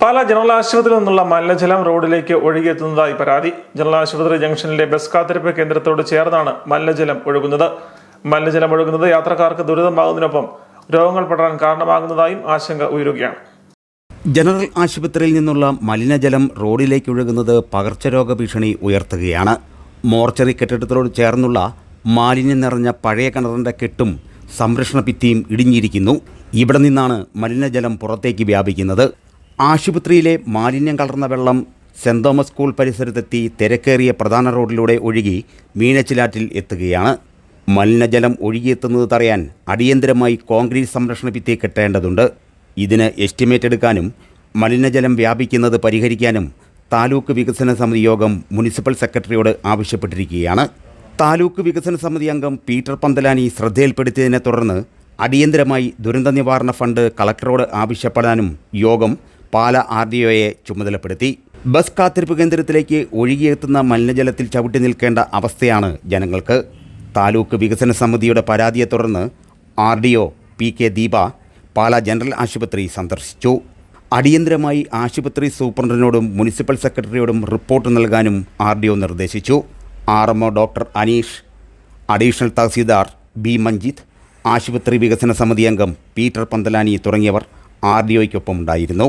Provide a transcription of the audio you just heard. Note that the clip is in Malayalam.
പാലാ ജനറൽ ആശുപത്രിയിൽ നിന്നുള്ള മലിനജലം റോഡിലേക്ക് ഒഴുകിയെത്തുന്നതായി പരാതി. ജനറൽ ആശുപത്രി ജംഗ്ഷനിലെ ബസ് കാത്തിരിപ്പ് കേന്ദ്രത്തോട് ചേർന്നാണ് മലിനജലം ഒഴുകുന്നത്. മലിനജലം ഒഴുകുന്നത് യാത്രക്കാർക്ക് ദുരിതമാകുന്നതിനൊപ്പം രോഗങ്ങൾ പടരാൻ കാരണമാകുന്നതായും ആശങ്ക ഉയരുകയാണ്. ജനറൽ ആശുപത്രിയിൽ നിന്നുള്ള മലിനജലം റോഡിലേക്ക് ഒഴുകുന്നത് പകർച്ചരോഗ ഭീഷണി ഉയർത്തുകയാണ്. മോർച്ചറി കെട്ടിടത്തോട് ചേർന്നുള്ള മാലിന്യം നിറഞ്ഞ പഴയ കിണറിന്റെ കെട്ടും സംരക്ഷണ ഭിത്തിയും ഇടിഞ്ഞിരിക്കുന്നു. ഇവിടെ നിന്നാണ് മലിനജലം പുറത്തേക്ക് വ്യാപിക്കുന്നത്. ആശുപത്രിയിലെ മാലിന്യം കലർന്ന വെള്ളം സെന്റ് തോമസ് സ്കൂൾ പരിസരത്തെത്തി തിരക്കേറിയ പ്രധാന റോഡിലൂടെ ഒഴുകി മീനച്ചിലാറ്റിൽ എത്തുകയാണ്. മലിനജലം ഒഴുകിയെത്തുന്നത് തടയാൻ അടിയന്തരമായി കോൺക്രീറ്റ് സംരക്ഷണ ഭിത്തി കെട്ടേണ്ടതുണ്ട്. ഇതിന് എസ്റ്റിമേറ്റ് എടുക്കാനും മലിനജലം വ്യാപിക്കുന്നത് പരിഹരിക്കാനും താലൂക്ക് വികസന സമിതി യോഗം മുനിസിപ്പൽ സെക്രട്ടറിയോട് ആവശ്യപ്പെട്ടിരിക്കുകയാണ്. താലൂക്ക് വികസന സമിതി അംഗം പീറ്റർ പന്തലാനി ശ്രദ്ധയിൽപ്പെടുത്തിയതിനെ തുടർന്ന് അടിയന്തരമായി ദുരന്ത നിവാരണ ഫണ്ട് കളക്ടറോട് ആവശ്യപ്പെടാനും യോഗം പാല ആർ ഡി ഒയെ ചുമതലപ്പെടുത്തി. ബസ് കാത്തിരിപ്പ് കേന്ദ്രത്തിലേക്ക് ഒഴുകിയെത്തുന്ന മലിനജലത്തിൽ ചവിട്ടി നിൽക്കേണ്ട അവസ്ഥയാണ് ജനങ്ങൾക്ക്. താലൂക്ക് വികസന സമിതിയുടെ പരാതിയെ തുടർന്ന് R D O P K Deepa Pala general ആശുപത്രി സന്ദർശിച്ചു. അടിയന്തരമായി ആശുപത്രി സൂപ്രണ്ടിനോടും മുനിസിപ്പൽ സെക്രട്ടറിയോടും റിപ്പോർട്ട് നൽകാനും ആർ ഡി ഒ നിർദ്ദേശിച്ചു. R M O doctor Aneesh additional tahsildar B Manjith ആശുപത്രി വികസന സമിതി അംഗം പീറ്റർ പന്തലാനി തുടങ്ങിയവർ ആർ ഡി ഒയ്ക്കൊപ്പം ഉണ്ടായിരുന്നു.